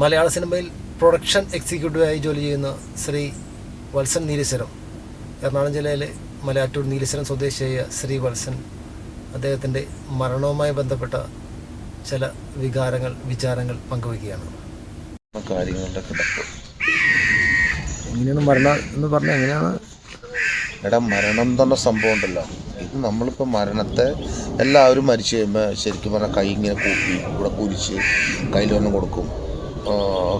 മലയാള സിനിമയിൽ പ്രൊഡക്ഷൻ എക്സിക്യൂട്ടീവായി ജോലി ചെയ്യുന്ന ശ്രീ വത്സൻ നീലേശ്വരം എറണാകുളം ജില്ലയിലെ മലയാറ്റൂർ നീലേശ്വരം സ്വദേശിയായ ശ്രീ വത്സൻ അദ്ദേഹത്തിന്റെ മരണവുമായി ബന്ധപ്പെട്ട ചില വികാരങ്ങൾ വിചാരങ്ങൾ പങ്കുവയ്ക്കുകയാണ്. കാര്യങ്ങളുടെ കിടപ്പ് എങ്ങനെയാണ് മരണം എന്ന് പറഞ്ഞാൽ എങ്ങനെയാണ്? എടാ മരണം തന്നെ സംഭവം ഉണ്ടല്ലോ. ഇത് നമ്മളിപ്പോൾ മരണത്തെ എല്ലാവരും മരിച്ചു കഴിയുമ്പോൾ ശരിക്കും പറഞ്ഞാൽ കൈ ഇങ്ങനെ കൂട്ടി ഇവിടെ കുരിച്ച് കയ്യിൽ വന്ന് കൊടുക്കും.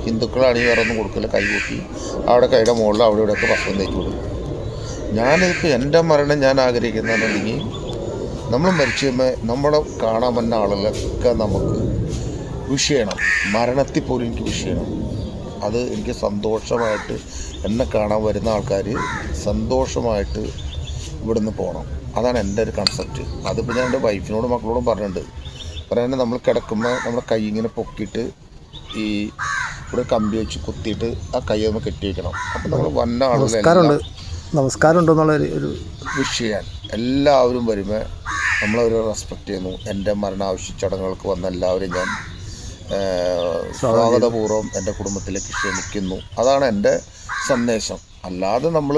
ഹിന്ദുക്കളാണെങ്കിൽ വേറെ ഒന്നും കൊടുക്കില്ല. കൈ കൂട്ടി അവിടെ കൈയുടെ മുകളിൽ അവിടെ ഇവിടെയൊക്കെ ഭക്ഷണം തേച്ച് കൊടുക്കും. ഞാനിപ്പോൾ എന്റെ മരണം ഞാൻ ആഗ്രഹിക്കുന്നതെന്നുണ്ടെങ്കിൽ നമ്മൾ മരിച്ചു നമ്മളെ കാണാൻ വന്ന ആളുകളൊക്കെ നമുക്ക് വിഷ് ചെയ്യണം. മരണത്തിൽ പോലും എനിക്ക് വിഷ് ചെയ്യണം. അത് എനിക്ക് സന്തോഷമായിട്ട് എന്നെ കാണാൻ വരുന്ന ആൾക്കാർ സന്തോഷമായിട്ട് ഇവിടുന്ന് പോകണം അതാണ് എന്റെ ഒരു കൺസെപ്റ്റ് അതിപ്പോൾ ഞാൻ എന്റെ വൈഫിനോടും മക്കളോടും പറഞ്ഞിട്ടുണ്ട്. പറയാൻ നമ്മൾ കിടക്കുമ്പോൾ നമ്മുടെ കൈ ഇങ്ങനെ പൊക്കിയിട്ട് ഈ ഇവിടെ കമ്പി വെച്ച് കുത്തിയിട്ട് ആ കൈ ഒന്ന് കെട്ടി വെക്കണം അപ്പം നമ്മൾ വന്ന നമസ്കാരമുണ്ട് ആളുകളെല്ലാം നമസ്കാരം ഉണ്ടെന്നുള്ള ഒരു ഒരു വിഷ് ചെയ്യാൻ എല്ലാവരും വരുമ്പോൾ നമ്മളവരെ റെസ്പെക്റ്റ് ചെയ്യുന്നു. എന്റെ മരണാവശ്യ ചടങ്ങുകൾക്ക് വന്ന എല്ലാവരും ഞാൻ സ്വാഗതപൂർവം എന്റെ കുടുംബത്തിലേക്ക് ക്ഷണിക്കുന്നു. അതാണ് എന്റെ സന്ദേശം. അല്ലാതെ നമ്മൾ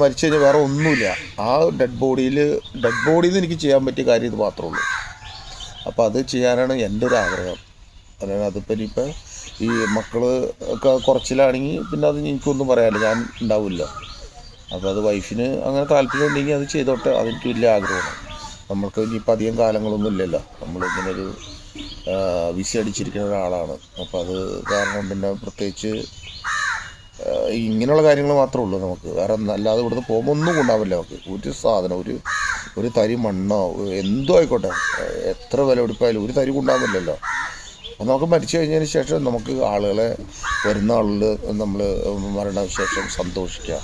മരിച്ചു കഴിഞ്ഞാൽ വേറെ ഒന്നുമില്ല. ആ ഡെഡ് ബോഡിയിൽ ഡെഡ് ബോഡിയിൽ നിന്ന് എനിക്ക് ചെയ്യാൻ പറ്റിയ കാര്യം ഇത് മാത്രമേ ഉള്ളൂ. അപ്പോൾ അത് ചെയ്യാനാണ് എന്റെ ഒരു ആഗ്രഹം. അതായത് അതിപ്പോൾ ഇനിയിപ്പോൾ ഈ മക്കൾ ഒക്കെ കുറച്ചിലാണെങ്കിൽ പിന്നെ അത് എനിക്കൊന്നും പറയാനില്ല. ഞാൻ ഉണ്ടാവില്ല. അപ്പോൾ അത് വൈഫിന് അങ്ങനെ താല്പര്യം ഉണ്ടെങ്കിൽ അത് ചെയ്തോട്ടെ. അതെനിക്ക് വലിയ ആഗ്രഹമാണ്. നമ്മൾക്ക് ഇനിയിപ്പോൾ അധികം കാലങ്ങളൊന്നും ഇല്ലല്ലോ. നമ്മളിങ്ങനെ ഒരു വിസ അടിച്ചിരിക്കുന്ന ഒരാളാണ്. അപ്പോൾ അത് കാരണം പിന്നെ പ്രത്യേകിച്ച് ഇങ്ങനെയുള്ള കാര്യങ്ങൾ മാത്രമേ ഉള്ളൂ നമുക്ക്. വേറെ അല്ലാതെ ഇവിടുന്ന് പോകുമ്പോൾ ഒന്നും കൊണ്ടാവില്ല നമുക്ക്. ഒരു സാധനം ഒരു ഒരു തരി മണ്ണോ എന്തോ ആയിക്കോട്ടെ. എത്ര വില ഒരു തരി കൊണ്ടാവില്ലല്ലോ. അപ്പോൾ നമുക്ക് മരിച്ചു കഴിഞ്ഞതിന് ശേഷം നമുക്ക് ആളുകളെ വരുന്ന ആളുകൾ നമ്മൾ മരണശേഷം സന്തോഷിക്കുക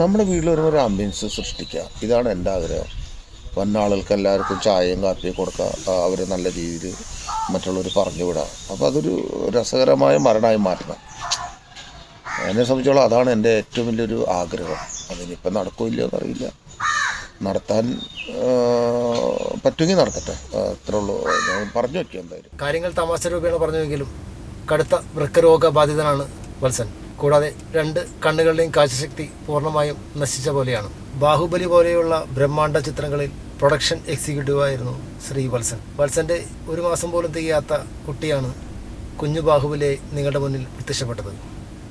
നമ്മുടെ വീട്ടിൽ വരുമ്പോൾ ഒരു ആംബിയൻസ് സൃഷ്ടിക്കുക ഇതാണ് എന്റെ ആഗ്രഹം. വന്ന ആളുകൾക്ക് എല്ലാവർക്കും ചായയും കാപ്പിയും കൊടുക്കുക അവർ നല്ല രീതിയിൽ മറ്റുള്ളവർ പറഞ്ഞു വിടുക അപ്പോൾ അതൊരു രസകരമായ മരണമായി മാറ്റണം. എന്നെ സംബന്ധിച്ചോളം അതാണ് എന്റെ ഏറ്റവും വലിയൊരു ആഗ്രഹം. അതിനിപ്പോൾ നടക്കില്ല എന്നറിയില്ല നടത്താൻ പറ്റുമെങ്കിൽ നടത്തട്ടെ അത്രേ ഉള്ളൂ. പറഞ്ഞു വയ്ക്കുക എന്തായാലും. കാര്യങ്ങൾ തമാശ രൂപേണ പറഞ്ഞുവെങ്കിലും കടുത്ത വൃക്കരോഗ ബാധിതനാണ് വത്സൻ. കൂടാതെ രണ്ട് കണ്ണുകളുടെയും കാഴ്ചശക്തി പൂർണമായും നശിച്ച പോലെയാണ്. ബാഹുബലി പോലെയുള്ള ബ്രഹ്മാണ്ഡ ചിത്രങ്ങളിൽ പ്രൊഡക്ഷൻ എക്സിക്യൂട്ടീവായിരുന്നു ശ്രീ വത്സൻ. വത്സന്റെ ഒരു മാസം പോലും തികയാത്ത കുട്ടിയാണ് കുഞ്ഞു ബാഹുബലിയെ നിങ്ങളുടെ മുന്നിൽ പ്രത്യക്ഷപ്പെട്ടത്.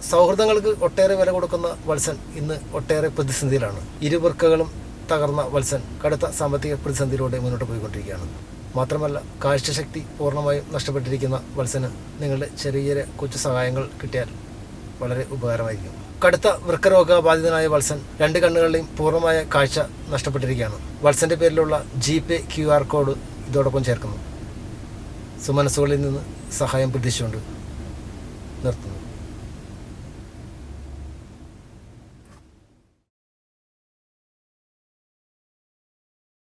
സൗഹൃദങ്ങൾക്ക് ഒട്ടേറെ വില കൊടുക്കുന്ന വത്സൻ ഇന്ന് ഒട്ടേറെ പ്രതിസന്ധിയിലാണ്. ഇരുവൃക്കകളും തകർന്ന വത്സൻ കടുത്ത സാമ്പത്തിക പ്രതിസന്ധിയിലൂടെ മുന്നോട്ട് പോയിക്കൊണ്ടിരിക്കുകയാണ്. മാത്രമല്ല കാഴ്ചശക്തി പൂർണമായും നഷ്ടപ്പെട്ടിരിക്കുന്ന വത്സന് നിങ്ങളുടെ ചെറിയ ചെറിയ കൊച്ചു സഹായങ്ങൾ കിട്ടിയാൽ വളരെ ഉപകാരമായിരിക്കും. കടുത്ത വൃക്കരോഗ ബാധിതനായ വത്സൻ രണ്ട് കണ്ണുകളുടെയും പൂർണമായ കാഴ്ച നഷ്ടപ്പെട്ടിരിക്കുകയാണ്. വത്സന്റെ പേരിലുള്ള G pay Q R code ഇതോടൊപ്പം ചേർക്കുന്നു. സുമനസ്സുകളിൽ നിന്ന് സഹായം പ്രതീക്ഷിച്ചുകൊണ്ട് നിർത്തുന്നു.